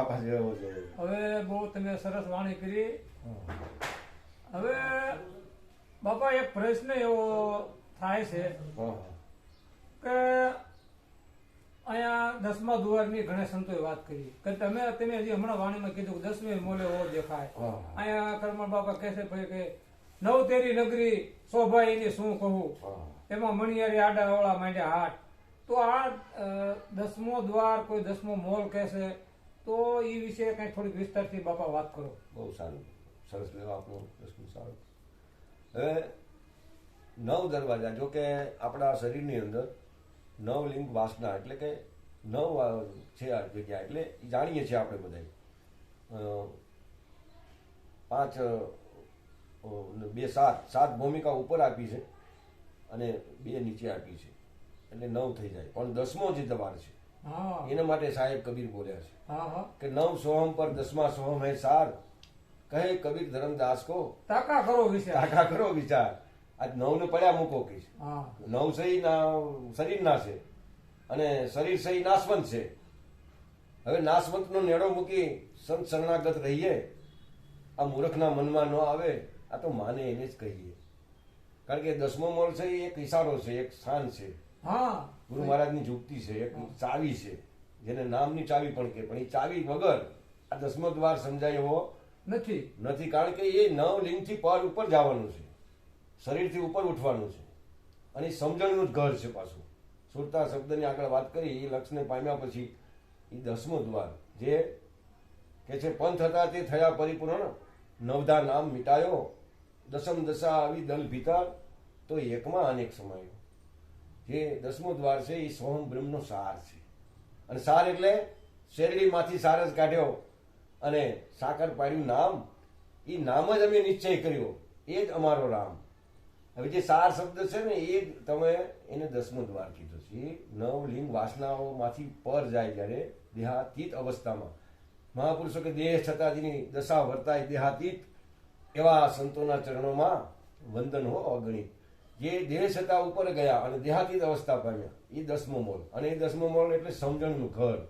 બાપા જેવો છે. હવે બહુ તમે સરસ વાણી કરી. હવે બાપા એક પ્રશ્ન એવો થાય છે કે અહીંયા દસમા દુવારની ઘણા સંતોએ વાત કરી. કે તમે તમે હજી હમણાં વાણીમાં કીધું કે દસમે મોલે ઓ દેખાય. અહીંયા કરમણ બાપા કહે છે ભાઈ કે નવ તેરી નગરી શોભા એની શું કહું? એમાં મણિયારી આડા ઓળા માંડ્યા હાટ. તો આ દસમો દ્વાર કોઈ દસમો મોલ કહેશે તો એ વિશે કઈ થોડીક વિસ્તારથી બાપા વાત કરો. બહુ સારું. સરસ લેવા આપણો પ્રશ્ન સારો. હવે નવ દરવાજા, જો કે આપણા શરીરની અંદર નવ લિંગ વાસના, એટલે કે નવ છે આ જગ્યા, એટલે જાણીએ છીએ આપણે બધા પાંચ બે સાત સાત ભૂમિકા ઉપર આપી છે અને બે નીચે આપી છે. એટલે નવ થઈ જાય. પણ દસમો જે દ્વાર છે એના માટે સાહેબ કબીર બોલ્યા છે કે નવ સોહમ પર દસમા સોહમ હે સાર. કહે કબીર ધર્મદાસ કો. તાકા કરો વિચાર. તાકા કરો વિચાર. આજ નવ ને પડ્યા મૂકો કહીશ. નવ સહી ના શરીરના છે અને શરીર સહી નાશવંત છે. હવે નાશવંતનો નેડો મૂકી સંત શરણાગત રહીએ. આ મૂર્ખના મનમાં ન આવે આ તો માને એને જ કહીએ. કારણ કે દસમો મોલ છે એક ઇશારો છે એક સ્થાન છે. હા. ગુરુ મહારાજની જુક્તિ છે એક ચાવી છે જેને નામની ચાવી પણ કે પણ એ ચાવી વગર આ દસમો દ્વાર સમજાય એવો નથી. નથી કારણ કે એ નવ લિંગથી પર ઉપર જવાનું છે. શરીરથી ઉપર ઉઠવાનું છે. અને સમજણનું જ ઘર છે પાછું. સુરતા શબ્દની આગળ વાત કરી એ લક્ષને પામ્યા પછી એ દસમો દ્વાર જે કે છે પંથ હતા તે થયા પરિપૂર્ણ નવધા નામ મિટાયો દસમ દશા આવી દલ ભીતર તો એકમાં અનેક સમાયો. જે દસમો દ્વાર છે, એ સોહમ બ્રહ્મનો સાર છે. અને સાર એટલે શેરડીમાંથી સાર જ કાઢ્યો અને સાકર પાડ્યું નામ. એ નામ જ અમે નિશ્ચય કર્યો. એ જ અમારો રામ. હવે જે સાર શબ્દ છે ને, એ જ તમે એને દસમો દ્વાર કીધો છે. એ નવ લિંગ વાસનાઓમાંથી પર જાય જ્યારે દેહાતીત અવસ્થામાં. મહાપુરુષો કે દેહ છતાં જેની દશા વર્તાય દેહાતીત, એવા સંતોના ચરણોમાં વંદન હો અગણિત. જે દેહ છતાં ઉપર ગયા અને દેહાતીત અવસ્થા પામ્યા એ દસમો મોલ. અને એ દસમો મોલ એટલે સમજણનું ઘર.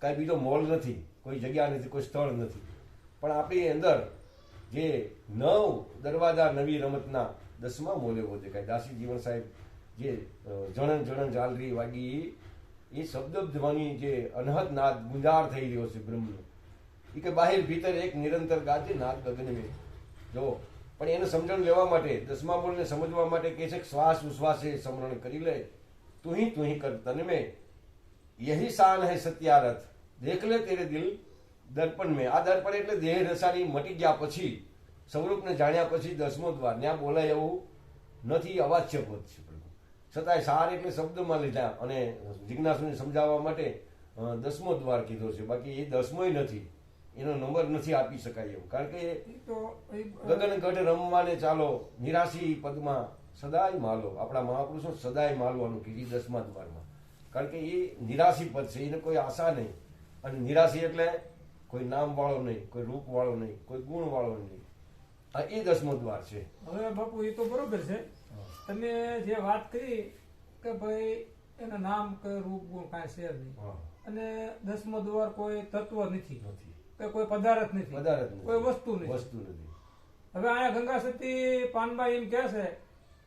કાંઈ બીજો મોલ નથી, કોઈ જગ્યા નથી, કોઈ સ્થળ નથી. પણ આપણી અંદર જે નવ દરવાજા નવી રમતના દસમા મોલે એવો દેખાય. દાસી જીવન સાહેબ જે જણન જણન જાલરી વાગી, એ શબ્દ ધ્વનિ જે અનહદ નાદ ગુંજાર થઈ રહ્યો છે બ્રહ્મનો. એ કે બાહિર ભીતર એક નિરંતર ગાજે નાદ ગગન જો પણ એનું સમજણ લેવા માટે, દસમા મૂળને સમજવા માટે કહે છે કે શ્વાસ ઉશ્વાસે સમરણ કરી લે. તું તું તુહી કર તનમે યહી શાન હૈ સત્યારથ. દેખ લે તેરે દિલ દર્પણ મેં. આ દર્પણ એટલે દેહ રસાની મટી ગયા પછી સ્વરૂપને જાણ્યા પછી દસમો દ્વાર. ત્યાં બોલાય એવું નથી, અવાચ્ય પદ છે છતાંય સાર એટલે શબ્દમાં લીધા અને જિજ્ઞાસુને સમજાવવા માટે દસમો દ્વાર કીધો છે. બાકી એ દસમોય નથી. એનો નંબર નથી આપી શકાય એવું. કારણ કે ઈ તો ઈ- ગગન ગઢ રમવાને ચાલો નિરાશી પદમાં સદાય માલો. આપણા મહાપુરુષો સદાય માલવાનું કીધી દસમા દ્વારમાં. કારણ કે એ નિરાશી પદ છે એને કોઈ આશા નહીં. અને નિરાશી એટલે કોઈ નામ વાળો નહીં કોઈ રૂપ વાળો નહીં કોઈ ગુણ વાળો નહીં. આ એ દસમો દ્વાર છે. હવે બાપુ એ તો બરોબર છે. તમે જે વાત કરી કે ભાઈ એના નામ કે રૂપ ગુણ કાંઈ છે નહીં. અને દસમો દ્વાર કોઈ તત્વ નથી. નથી. કે કોઈ પદાર્થ નથી. પદાર્થ કોઈ વસ્તુ નથી. વસ્તુ નથી. હવે અહીંયા ગંગા સતી પાનબાઈ એમ કહે છે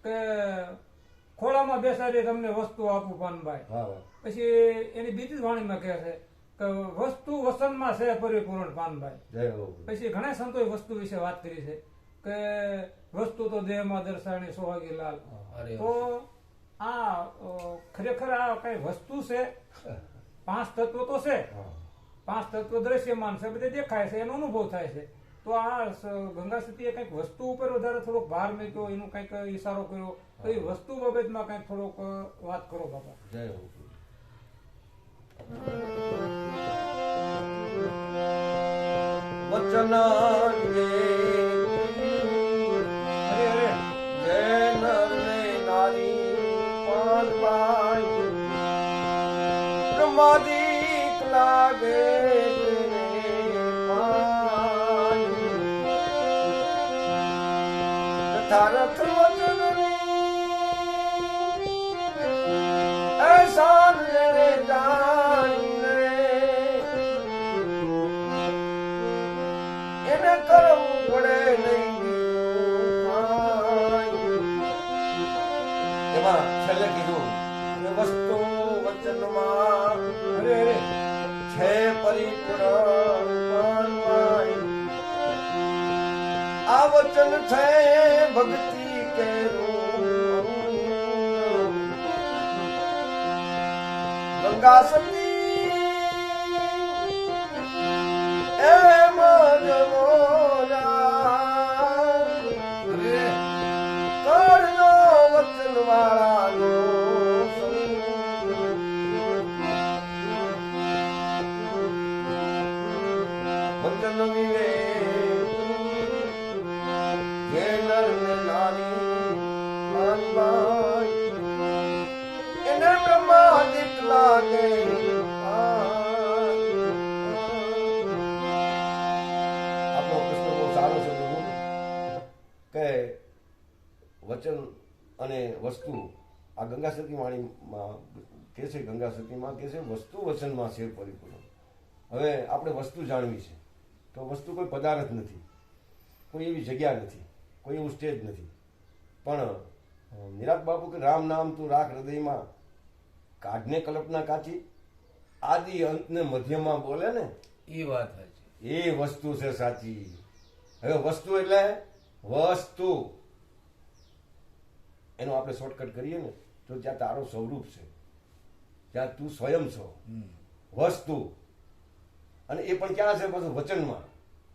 કે ખોળામાં બેસાડી તમને વસ્તુ આપું હા. પછી એની બીજી વાણીમાં કહે છે કે વસ્તુ વસનમાં છે પરિપૂર્ણ પાનભાઈ જય પછી ઘણા સંતોએ વસ્તુ વિશે વાત કરી છે કે વસ્તુ તો દેહમાં દર્શાણી સોહાગી લાલ. અરે તો આ ખરેખર આ કઈ વસ્તુ છે? પાંચ તત્વો તો છે. પાંચ તત્વો દ્રશ્યમાન છે બધે દેખાય છે એનો અનુભવ થાય છે. તો આ સ- ગંગા સતીએ કંઈક વસ્તુ ઉપર વધારે થોડોક ભાર મૂક્યો એનો કંઈક ઈશારો કર્યો તો એ વસ્તુ બાબતમાં કંઈક થોડોક વાત કરો બાપા. જય હો વચન લાગે તેને પાંચ. તથારથ વચનની એસાન વચન છે ભક્તિ કેરું ગંગા સતી વચન અને વસ્તુ આ ગંગા સતી વાણીમાં કે છે ગંગા સતીમાં કે છે વસ્તુ વચનમાં છે પરિપૂર્ણ હવે આપણે વસ્તુ જાણવી છે તો વસ્તુ કોઈ પદાર્થ નથી કોઈ એવી જગ્યા નથી કોઈ એવું સ્ટેજ નથી પણ નિરાત બાપુ કે રામ નામ તું રાખ હૃદયમાં કાઢને કલ્પના કાચી આદિ અંતને મધ્યમાં બોલે ને? એ વાત છે એ વસ્તુ છે સાચી. હવે વસ્તુ એટલે વસ્તુ. એનો આપણે શોર્ટકટ કરીએ ને તો ત્યાં તારો સ્વરૂપ છે. ત્યાં તું સ્વયં છો. વસ્તુ. અને એ પણ ક્યાં છે? પાછું વચનમાં.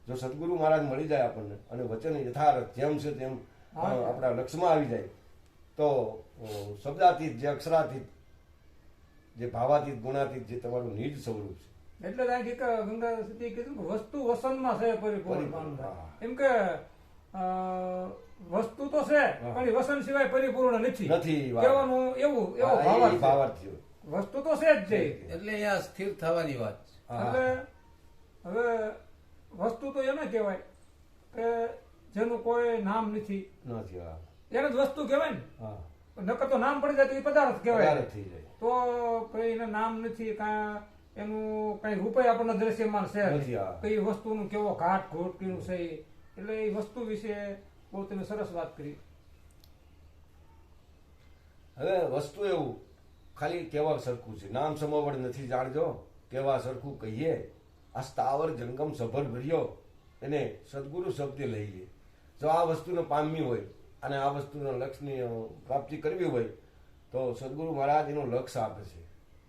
જો સદગુરુ મહારાજ મળી જાય આપણને અને વચન યથાર્થ જેમ છે તેમ આપણા લક્ષમાં આવી જાય. તો શબ્દાતીત જે અક્ષરાતીત જે ભાવાતીત ગુણાતીત જે તમારું નિજ સ્વરૂપ છે. એટલે કે ગંગા કીધું કે વસ્તુ વસનમાં છે પરિપૂર્ણ. એમ કે વસ્તુ તો છે પણ વસન સિવાય પરિપૂર્ણ નથી. નથી કહેવાનું એવું એવો ભાવાર્થ થયો. વસ્તુ તો છે જ છે એટલે આ સ્થિર થવાની વાત છે. હવે એટલે હવે વસ્તુ તો એને કહેવાય કે જેનું કોઈ નામ નથી. નથી એને જ વસ્તુ કહેવાય ને. હા. નકર તો નામ પડી જાય તો એ પદાર્થ કહેવાય. થઈ જાય. તો કઈ એને નામ નથી કાં એનું કઈ રૂપે આપણને દ્રશ્યમાન છે. કઈ વસ્તુનું કેવો ઘાટ ઘોટ કેવું છે. એટલે એ વસ્તુ વિશે બહુ તમે સરસ વાત કરી. હવે વસ્તુ એવું ખાલી કેવા સરખું છે. નામ સમવડ નથી જાણજો. કેવા સરખું કહીએ. આ સ્થાવર જંગમ સભર ભર્યો. એને સદગુરુ શબ્દે લઈએ. જો આ વસ્તુને પામ્યું હોય અને આ વસ્તુના લક્ષ્યની પ્રાપ્તિ કરવી હોય તો સદગુરુ મહારાજ એનું લક્ષ્ય આપે છે.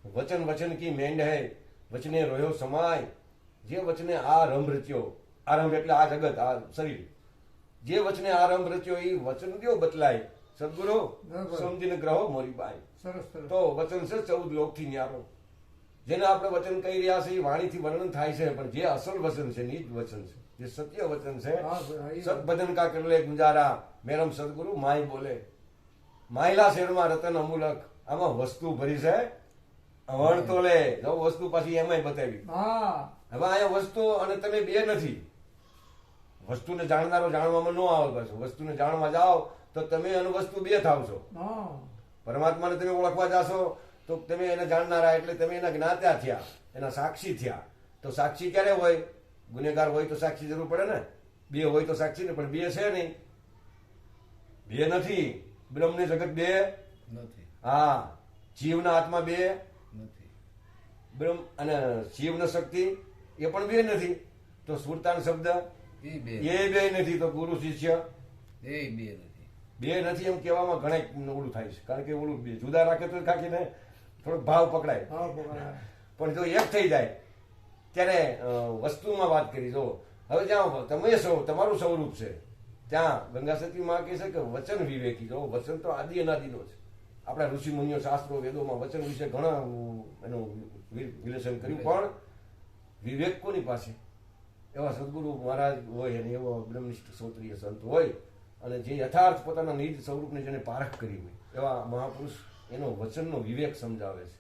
વચન વચન કી મેંડ હૈ વચને રહ્યો સમાય. જે વચને આ રંભ રચ્યો આરંભ એટલે આ જગત આ શરીર. જે વચને આરંભ રચ્યો એ વચન કયો બદલાય? સદગુરુ. સમજીને ગ્રહો મોરી બાય. સરસ. તો વચન છે ચૌદ લોકથી ન્યારો. જેને આપણે વચન કહી રહ્યા છે એ વાણીથી વર્ણન થાય છે પણ જે અસલ વચન છે નિજ વચન છે. જે સત્ય વચન છે હા, હા, સત ભજન કા કરલે ગુંજારા મેરમ સદગુરુ માય બોલે. માયલા શેરમાં રતન અમૂલક આમાં વસ્તુ ભરી છે અવણ તો લે જો વસ્તુ પાછી એમાંય બતાવી. હવે અહીંયા વસ્તુ અને તમે બે નથી. વસ્તુને જાણનારો જાણવામાં ન આવે પાછું. વસ્તુને જાણવા જાઓ તો તમે અને વસ્તુ બે થાવ છો. પરમાત્માને તમે ઓળખવા જાશો તો તમે એને જાણનારા એટલે તમે એના જ્ઞાતા થયા એના સાક્ષી થયા. તો સાક્ષી ક્યારે હોય? ગુનેગાર હોય તો સાક્ષી જરૂર પડે ને? બે હોય તો સાક્ષી ને પણ બે છે નહીં. બે નથી. બ્રહ્મ ને જગત બે? નથી. હા. જીવના આત્મા બે? નથી. બ્રહ્મ અને શિવને શક્તિ એ પણ બે નથી. તો સુરતાન શબ્દ? એ બે નથી. તો ગુરુ શિષ્ય? એ બે નથી. બે નથી એમ કહેવામાં ઘણા ઓળું થાય છે. કારણ કે ઓળું બે. જુદા રાખે તો કાકીને થોડોક ભાવ પકડાય. પણ જો એક થઈ જાય ત્યારે વસ્તુમાં વાત કરી જો હવે જ્યાં તમે સૌ તમારું સ્વરૂપ છે. ત્યાં ગંગા સતીમાં કહે છે કે વચન વિવેકી જો વચન તો આદિ અનાદિનો છે. આપણા ઋષિ મુનિઓ શાસ્ત્રો વેદોમાં વચન વિશે ઘણા એનું વિલેશન કર્યું. પણ વિવેક કોની પાસે? એવા સદગુરુ મહારાજ હોય અને એવો બ્રહ્મનિષ્ઠ ક્ષોત્રિય સંત હોય અને જે યથાર્થ પોતાના નિજ સ્વરૂપને જેને પારખ કરી હોય એવા મહાપુરુષ એનો વચનનો વિવેક સમજાવે છે.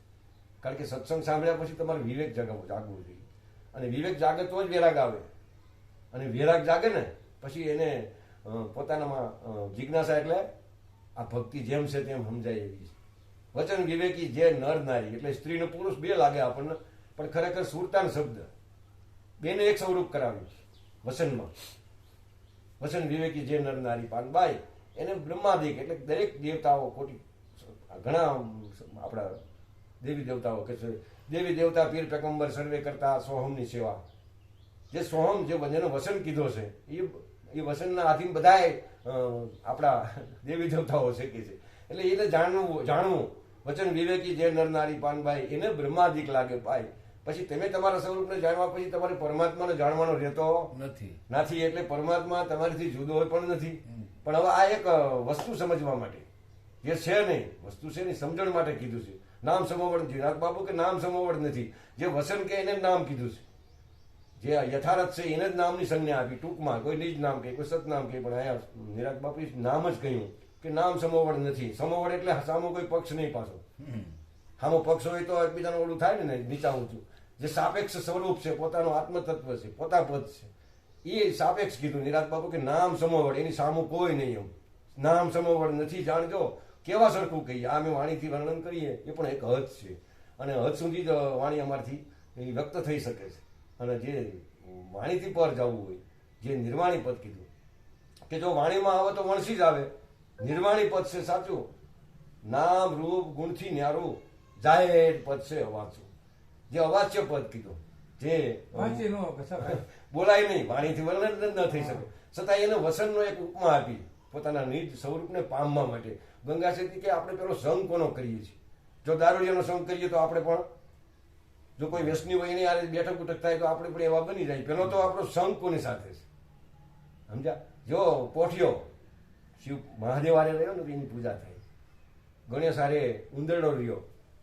કારણ કે સત્સંગ સાંભળ્યા પછી તમારે વિવેક જગાવવું જાગવું જોઈએ. અને વિવેક જાગે તો જ વેરાગ આવે. અને વિરાગ જાગે ને, પછી એને પોતાનામાં જિજ્ઞાસા એટલે આ ભક્તિ જેમ છે તેમ સમજાય એવી છે. વચન વિવેકી જે નર નારી, એટલે સ્ત્રી ને પુરુષ બે લાગે આપણને, પણ ખરેખર સુરતાન શબ્દ. બેને એક સ્વરૂપ કરાવ્યું છે, વચનમાં. વચન વિવેકી જે નર નારી પાનબાઈ એને બ્રહ્માદિક એટલે દરેક દેવતાઓ કોટી ઘણા આપણા દેવી દેવતાઓ કે છે દેવી દેવતા પીર પેગંબર સર્વે કરતા સોહમની સેવા. જે સોહમ જે જેનો વસન કીધો છે એ એ વસનના આધીન બધાય આપણા દેવી દેવતાઓ છે કે છે. એટલે એને જાણવું જાણવું વચન વિવેકી જે નર નારી પાનભાઈ એને બ્રહ્માદિક લાગે ભાઈ. પછી તમે તમારા સ્વરૂપને જાણવા પછી તમારે પરમાત્માને જાણવાનો રહેતો નથી. નથી એટલે પરમાત્મા તમારીથી જુદો હોય પણ નથી. પણ હવે આ એક વસ્તુ સમજવા માટે. જે છે નહીં વસ્તુ છે નહીં સમજણ માટે કીધું છે. નામ સમોવડ નથી. નાથ બાપુ કે નામ સમોવડ નથી. જે વસન કે એને જ નામ કીધું છે. જે યથાર્થ છે એને જ નામની સંજ્ઞા આપી. ટૂંકમાં કોઈ નિજ નામ કહે કોઈ સતનામ કહે પણ અહીંયા નિરાગ બાપુએ નામ જ કહ્યું કે નામ સમોવડ નથી. સમોવડ એટલે સામો કોઈ પક્ષ નહીં પાછો. સામો પક્ષ હોય તો એકબીજાનું ઓલું થાય ને નીચા ઊંચું જે સાપેક્ષ સ્વરૂપ છે પોતાનું આત્મતત્વ છે પોતા પદ છે. એ સાપેક્ષ કીધું. નિરાજ બાપુ કે નામ સમોવડ. એની સામું કોઈ નહીં એમ. નામ સમોવડ નથી જાણજો. કેવા સરખું કહીએ? આ અમે વાણીથી વર્ણન કરીએ એ પણ એક હદ છે. અને હદ સુધી જ વાણી અમારથી વ્યક્ત થઈ શકે છે. અને જે વાણીથી પર જવું હોય જે નિર્વાણી પદ કીધું કે જો વાણીમાં આવે તો વણસી જ આવે. નિર્વાણી પદ છે સાચું. નામ રૂપ ગુણથી ન્યારું જાહેર પદ છે અવાચું જે અવાચ્ય પદ કીધું જે વાંચી બોલાય નહીં વાણીથી વર્ણન ન થઈ શકે. છતાં એને વસનનો એક ઉપમા આપી પોતાના નિજ સ્વરૂપને પામવા માટે. ગંગા સેતી કે આપણે પેલો સંગ કોનો કરીએ છીએ? જો દારૂડિયાનો સંગ કરીએ તો આપણે પણ જો કોઈ વ્યસની હોય એની આ બેઠક ઉઠક થાય તો આપણે પણ એવા બની જાય. પેલો તો આપણો સંગ કોની સાથે છે? સમજ્યા? જો પોઠિયો શિવ મહાદેવ આરે રહ્યો ને એની પૂજા થાય. ગણેશ આરે ઉંદરડો રહ્યો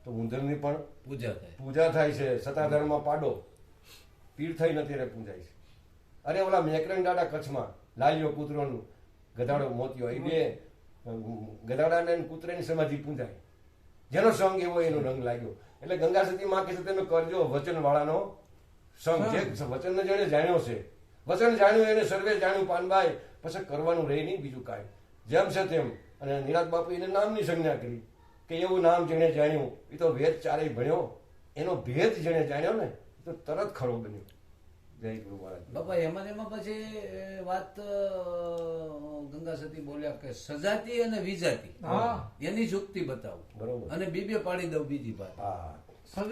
તો ઉંદરની પણ પૂજા થાય. પૂજા થાય છે. સતાધારમાં પાડો. પીર થઈ નથી રે પૂજાય છે. અરે ઓલા મેકરન દાડા કચ્છમાં લાલ્યો કૂતરોનું ગધાડો મોતિયો એ બે ગધાડાને અને સમાધિ પૂંજાય. જેનો સંગ એવો એનો રંગ લાગ્યો. એટલે ગંગા સતી માં કે તેનો કરજો વચન વાળાનો સંગ. જે વચન જેને જાણ્યો છે. વચન જાણ્યું એને સર્વે જાણ્યું પાનભાઈ પછી કરવાનું રહે નહીં બીજું કાંઈ. જેમ છે તેમ. અને નિરાજ બાપુ એને નામની સંજ્ઞા કરી કે એવું નામ જેણે જાણ્યું એ તો વેદ ચારેય ભણ્યો. એનો ભેદ જેણે જાણ્યો ને તો તરત ખરો બન્યો. બાપા એમાં એમાં પછી વાત ગંગા સતી બોલ્યા કે સજાતી અને વિજાતી. એની યુક્તિ બતાવો. અને બીબે પાડી દઉં બીજી વાત. હા. સજા